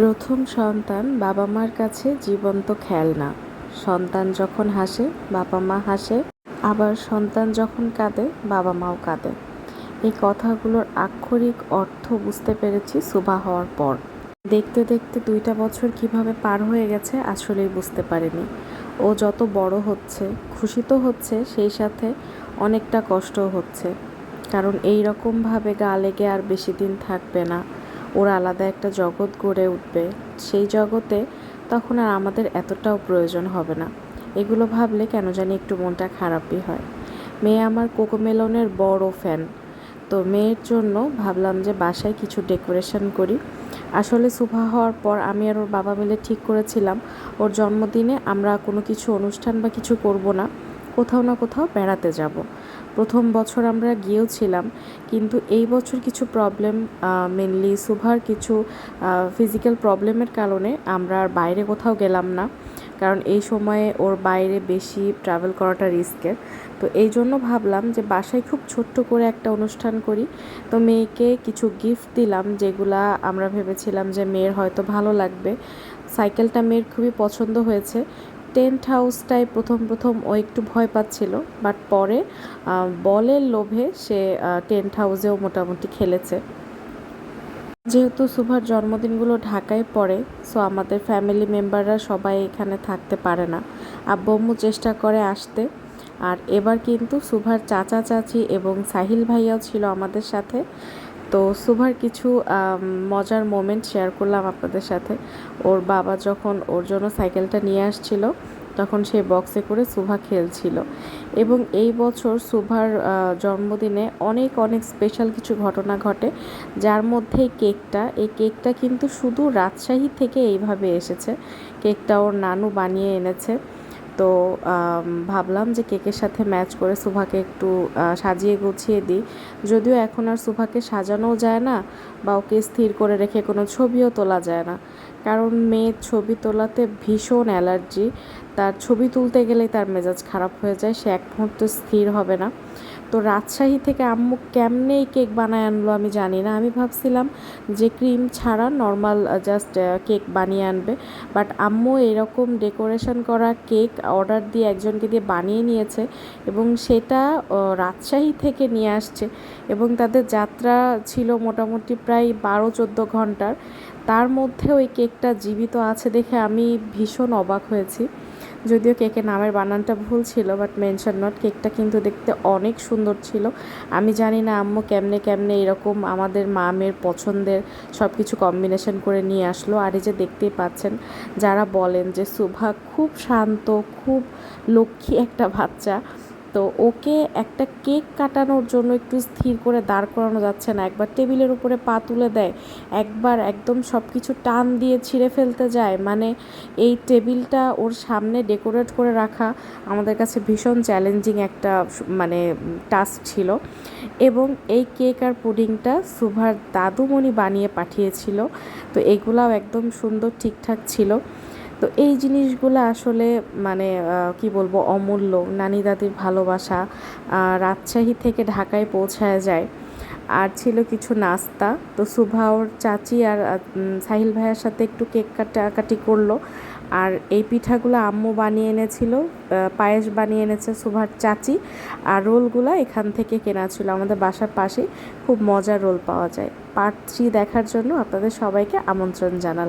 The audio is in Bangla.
প্রথম সন্তান বাবা মার কাছে জীবন্ত খেলনা। সন্তান যখন হাসে বাবা মা হাসে, আবার সন্তান যখন কাঁদে বাবা মাও কাঁদে। এই কথাগুলোর আক্ষরিক অর্থ বুঝতে পেরেছি সুভা হওয়ার পর। দেখতে দেখতে দুইটা বছর কীভাবে পার হয়ে গেছে আসলেই বুঝতে পারিনি। ও যত বড় হচ্ছে, খুশি তো হচ্ছে, সেই সাথে অনেকটা কষ্টও হচ্ছে। কারণ এই রকমভাবে গা লেগে আর বেশি দিন থাকবে না। ওর আলাদা একটা জগৎ গড়ে উঠবে। সেই জগতে তখন আর আমাদের এতটাও প্রয়োজন হবে না। এগুলো ভাবলে কেন জানি একটু মনটা খারাপই হয়। মেয়ে আমার কোকোমেলনের বড় ফ্যান। তো মেয়ের জন্য ভাবলাম যে বাসায় কিছু ডেকোরেশন করি। আসলে সুভা হওয়ার পর আমি আর ওর বাবা মিলে ঠিক করেছিলাম। ওর জন্মদিনে আমরা কোনো কিছু অনুষ্ঠান বা কিছু করব না। কোথাও না কোথাও বেড়াতে যাব। প্রথম বছর আমরা গিয়েও ছিলাম কিন্তু এই বছর কিছু প্রবলেম মেনলি সুভার কিছু ফিজিক্যাল প্রবলেমের কারণে আমরা আর বাইরে কোথাও গেলাম না, কারণ এই সময়ে ওর বাইরে বেশি ট্রাভেল করাটা রিস্কের তো এই জন্য ভাবলাম যে বাসায় খুব ছোট্ট করে একটা অনুষ্ঠান করি। তো মেয়েকে কিছু গিফট দিলাম, যেগুলা আমরা ভেবেছিলাম যে মেয়ের হয়তো ভালো লাগবে। সাইকেলটা মেয়ের খুবই পছন্দ হয়েছে টেন্ট হাউসটায় প্রথম প্রথম ও একটু ভয় পাচ্ছিল, বাট পরে বলের লোভে সে টেন্ট হাউসেও মোটামুটি খেলেছে। যেহেতু সুভার জন্মদিনগুলো ঢাকায় পড়ে, সো আমাদের ফ্যামিলি মেম্বাররা সবাই এখানে থাকতে পারে না। আব্বু আম্মু চেষ্টা করে আসতে, আর এবার কিন্তু সুভার চাচা চাচি এবং সাহিল ভাইয়াও ছিল আমাদের সাথে। তো সুভার কিছু মজার মোমেন্ট শেয়ার করলাম আপনাদের সাথে। ওর বাবা যখন ওর জন্য সাইকেলটা নিয়ে আসছিল, তখন সে বক্সে করে সুভা খেলছিল। এবং এই বছর সুভার জন্মদিনে অনেক অনেক স্পেশাল কিছু ঘটনা ঘটে, যার মধ্যে কেকটা, এই কেকটা কিন্তু শুধু রাজশাহী থেকে এইভাবে এসেছে। কেকটা ওর নানু বানিয়ে এনেছে। তো ভাবলাম যে কেকের সাথে ম্যাচ করে সুভাকে একটু সাজিয়ে গুছিয়ে দিই। যদিও এখন আর সুভাকে সাজানোও যায় না বা ওকে স্থির করে রেখে কোনো ছবিও তোলা যায় না। কারণ মেয়ের ছবি তোলাতে ভীষণ অ্যালার্জি। তার ছবি তুলতে গেলেই তার মেজাজ খারাপ হয়ে যায়, সে এক মুহূর্ত স্থির হবে না। তো রাজশাহী থেকে আম্মু কেমনে এই কেক বানায় আনলো আমি জানি না। আমি ভাবছিলাম যে ক্রিম ছাড়া নর্মাল জাস্ট কেক বানিয়ে আনবে। বাট আম্মু এরকম ডেকোরেশন করা কেক অর্ডার দিয়ে একজনকে দিয়ে বানিয়ে নিয়েছে এবং সেটা রাজশাহী থেকে নিয়ে আসছে এবং তাদের যাত্রা ছিল মোটামুটি প্রায় বারো চোদ্দ ঘণ্টার। তার মধ্যে ওই কেকটা জীবিত আছে দেখে আমি ভীষণ অবাক হয়েছি। যদিও কেকের নামের বানানটা ভুল ছিল বাট মেনশন নট কেকটা কিন্তু দেখতে অনেক সুন্দর ছিল। আমি জানি না আম্মু কেমনে কেমনে এরকম আমাদের মামের পছন্দের সব কিছু কম্বিনেশন করে নিয়ে আসলো। আর এই যে দেখতেই পাচ্ছেন, যারা বলেন যে সুভা খুব শান্ত, খুব লক্ষ্মী একটা বাচ্চা তো ওকে একটা কেক কাটানোর জন্য একটু স্থির করে দাঁড় করানো যাচ্ছে না। একবার টেবিলের উপরে পা তুলে দেয়, একবার একদম সব কিছু টান দিয়ে ছিঁড়ে ফেলতে যায়। মানে এই টেবিলটা ওর সামনে ডেকোরেট করে রাখা আমাদের কাছে ভীষণ চ্যালেঞ্জিং একটা মানে টাস্ক ছিল। এবং এই কেক আর পুডিংটা সুভার দাদুমণি বানিয়ে পাঠিয়েছিল। তো এগুলাও একদম সুন্দর ঠিকঠাক ছিল। তো এই জিনিসগুলো আসলে মানে কি বলব, অমূল্য। নানি দাদির ভালোবাসা রাজশাহী থেকে ঢাকায় পৌঁছায় যায়। আর ছিল কিছু নাস্তা। তো সুভা ওর চাচি আর সাহিল ভাইয়ের সাথে একটু কেক কাটাকাটি করল। আর এই পিঠাগুলো আম্মু বানিয়ে এনেছিল পায়েস বানিয়ে এনেছে সুভার চাচি। আর রোলগুলো এখান থেকে কেনা ছিল আমাদের বাসার পাশে খুব মজার রোল পাওয়া যায়। পার্ট থ্রি দেখার জন্য আপনাদের সবাইকে আমন্ত্রণ জানালাম।